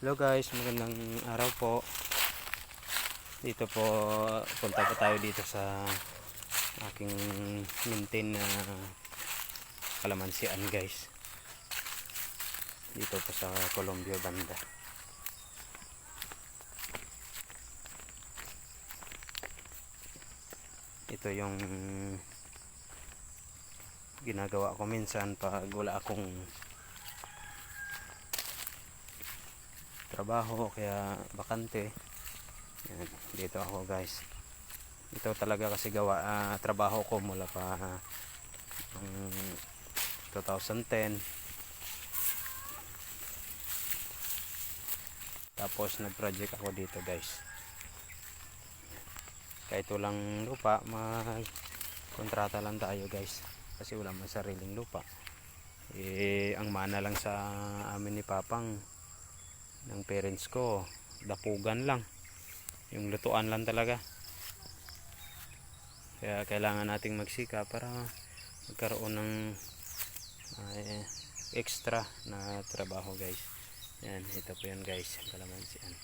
Hello guys, magandang araw po. Dito po, punta po tayo dito sa aking maintain na kalamansian guys. Dito po sa Colombia banda. Ito yung ginagawa ko minsan pag wala akong trabaho kaya bakante. Yan, dito ako guys. Ito talaga kasi gawa ah, trabaho ko mula pa um, 2010 tapos nag project ako dito guys. Kahit walang lupa mag kontrata lang tayo guys. Kasi wala man sariling lupa. Eh ang mana lang sa amin ni papang ng parents ko dapugan lang. Yung lutuan lang talaga. Kaya kailangan nating magsika para magkaroon ng eh, extra na trabaho guys. Yan ito po yan guys. Kalamansi yan.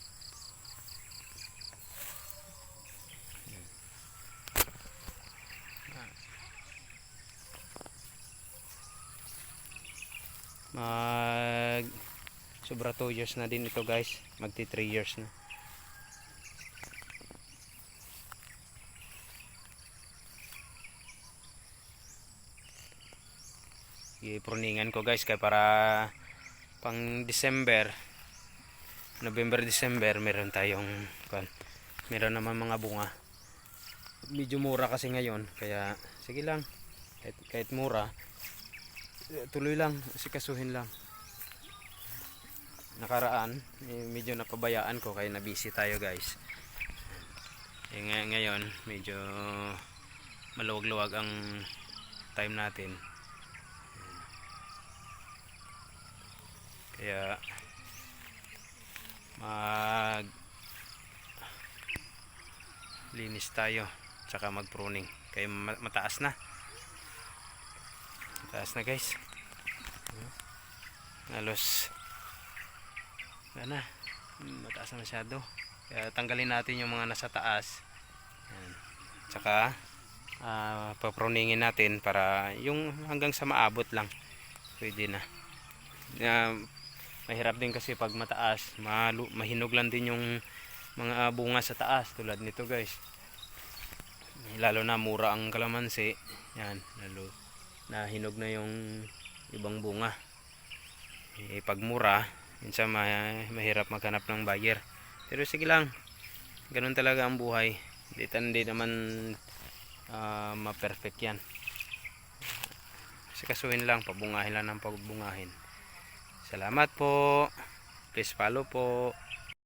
Mag sobra 2 years na din ito guys. Magti 3 years na. Ipruningan ko guys kaya para pang December November December meron tayong kan meron naman mga bunga. Medyo mura kasi ngayon kaya sige lang. Kahit, kahit mura eh, tuloy lang sikasuhin lang nakaraan eh, medyo napabayaan ko kaya nabisi tayo guys. Eh, ngay- ngayon medyo maluwag-luwag ang time natin. Kaya mag linis tayo tsaka mag pruning kaya ma- mataas na. Mataas na guys. Halos wala na. Hmm, mataas na masyado. Kaya tanggalin natin yung mga nasa taas. Yan. tsaka ah, papruningin natin para yung hanggang sa maabot lang. Pwede na. Na mahirap din kasi pag mataas mahinog lang din yung mga bunga sa taas tulad nito guys. Lalo na mura ang kalamansi. Yan lalo na hinog na yung ibang bunga. Eh, pag mura minsan ma- mahirap maghanap ng buyer. Pero sige lang ganun talaga ang buhay. Hindi, hindi naman ah, ma-perfect yan. Sikasuhin lang pabungahin lang ng pagbungahin salamat po. Please follow po